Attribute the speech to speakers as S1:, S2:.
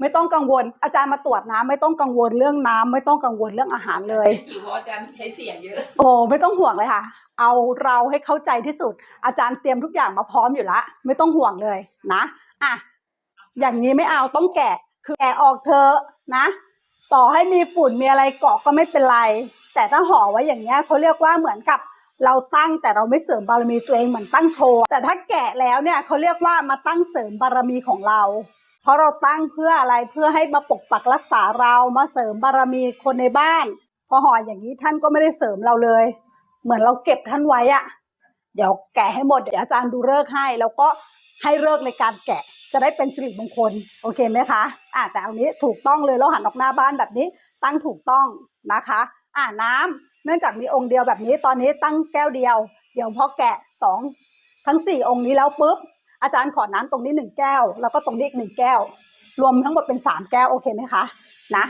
S1: ไม่ต้องกังวล อาจารย์มาตรวจน้ำไม่ต้องกังวลเรื่องน้ำไม่ต้องกังวลเรื่องอาหารเลย
S2: ผิวเพราะอาจารย์ใช้เสียงเยอะ
S1: โอ้ไม่ต้องห่วงเลยค่ะ เอาเราให้เข้าใจที่สุด อาจารย์เตรียมทุกอย่างมาพร้อมอยู่ละไม่ต้องห่วงเลยนะอะอย่างนี้ไม่เอาต้องแกะคือแกะออกเถอะนะ ต่อให้มีฝุ่นมีอะไรเกาะก็ไม่เป็นไร แต่ถ้าห่อไว้อย่างเงี้ยเขาเรียกว่าเหมือนกับเราตั้งแต่เราไม่เสริมบารมีตัวเองเหมือนตั้งโชว์แต่ถ้าแกะแล้วเนี่ยเขาเรียกว่ามาตั้งเสริมบารมีของเรา เพราะเราตั้งเพื่ออะไรเพื่อให้มาปกปักรักษาเรามาเสริมบารมีคนในบ้าน พอห่ออย่างนี้ท่านก็ไม่ได้เสริมเราเลย เหมือนเราเก็บท่านไว้อะเดี๋ยวแกะให้หมดเดี๋ยวอาจารย์ดูเลิกให้ แล้วก็ให้เลิกในการแกะจะได้เป็นสิริมงคลโอเคไหมคะอะแต่เอานี้ถูกต้องเลยเราหันออกหน้าบ้านแบบนี้ ตั้งถูกต้องนะคะ อะน้ำเนื่องจากมีองค์เดียวแบบนี้ตอนนี้ตั้งแก้วเดียว เดี๋ยวพอแกะสองทั้งสี่องค์นี้แล้วปุ๊บ อาจารย์ขอน้ำตรงนี้หนึ่งแก้ว แล้วก็ตรงนี้อีกหนึ่งแก้ว รวมทั้งหมดเป็นสามแก้วโอเคไหมคะ นะ